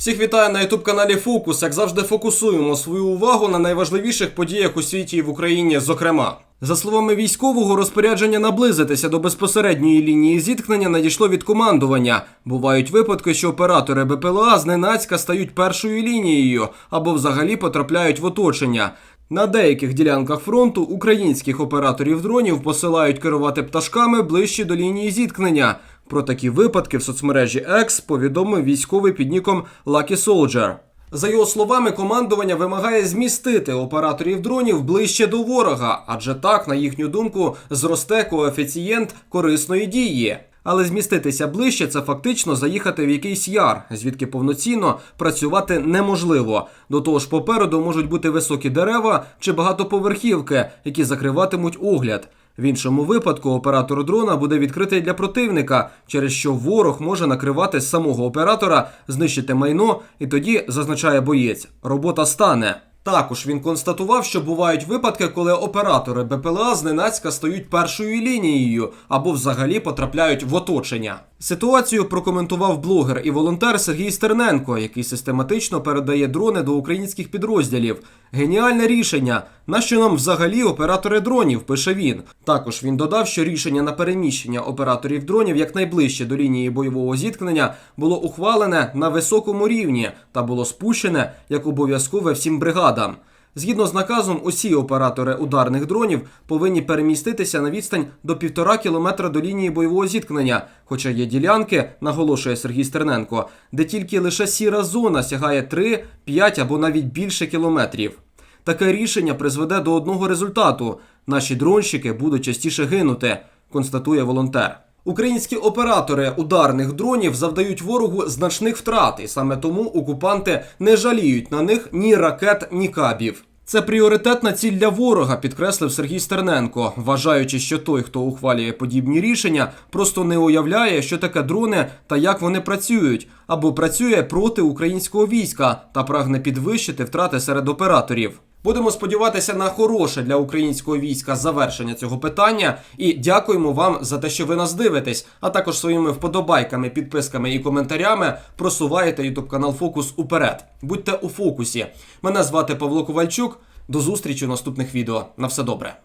Всіх вітаю на ютуб каналі Фокус. Як завжди, фокусуємо свою увагу на найважливіших подіях у світі і в Україні. Зокрема, за словами військового, розпорядження наблизитися до безпосередньої лінії зіткнення надійшло від командування. Бувають випадки, що оператори БПЛА зненацька стають першою лінією або взагалі потрапляють в оточення. На деяких ділянках фронту українських операторів дронів посилають керувати пташками ближче до лінії зіткнення. Про такі випадки в соцмережі X повідомив військовий під ніком Lucky Soldier. За його словами, командування вимагає змістити операторів дронів ближче до ворога, адже так, на їхню думку, зросте коефіцієнт корисної дії. Але зміститися ближче це фактично заїхати в якийсь яр, звідки повноцінно працювати неможливо. До того ж, попереду можуть бути високі дерева чи багатоповерхівки, які закриватимуть огляд. В іншому випадку оператор дрона буде відкритий для противника, через що ворог може накривати самого оператора, знищити майно, і тоді зазначає боєць. Робота стане. Також він констатував, що бувають випадки, коли оператори БПЛА зненацька стають першою лінією або взагалі потрапляють в оточення. Ситуацію прокоментував блогер і волонтер Сергій Стерненко, який систематично передає дрони до українських підрозділів. Геніальне рішення. Нащо нам взагалі оператори дронів? пише він. Також він додав, що рішення на переміщення операторів дронів якнайближче до лінії бойового зіткнення було ухвалене на високому рівні та було спущене як обов'язкове всім бригадам. Згідно з наказом, усі оператори ударних дронів повинні переміститися на відстань до півтора кілометра до лінії бойового зіткнення. Хоча є ділянки, наголошує Сергій Стерненко, де тільки лише сіра зона сягає 3, 5 або навіть більше кілометрів. Таке рішення призведе до одного результату: наші дронщики будуть частіше гинути, констатує волонтер. Українські оператори ударних дронів завдають ворогу значних втрат, і саме тому окупанти не жаліють на них ні ракет, ні кабів. Це пріоритетна ціль для ворога, підкреслив Сергій Стерненко, вважаючи, що той, хто ухвалює подібні рішення, просто не уявляє, що таке дрони та як вони працюють, або працює проти українського війська та прагне підвищити втрати серед операторів. Будемо сподіватися на хороше для українського війська завершення цього питання. І дякуємо вам за те, що ви нас дивитесь, а також своїми вподобайками, підписками і коментарями просуваєте ютуб канал Фокус уперед. Будьте у фокусі. Мене звати Павло Ковальчук. До зустрічі у наступних відео. На все добре.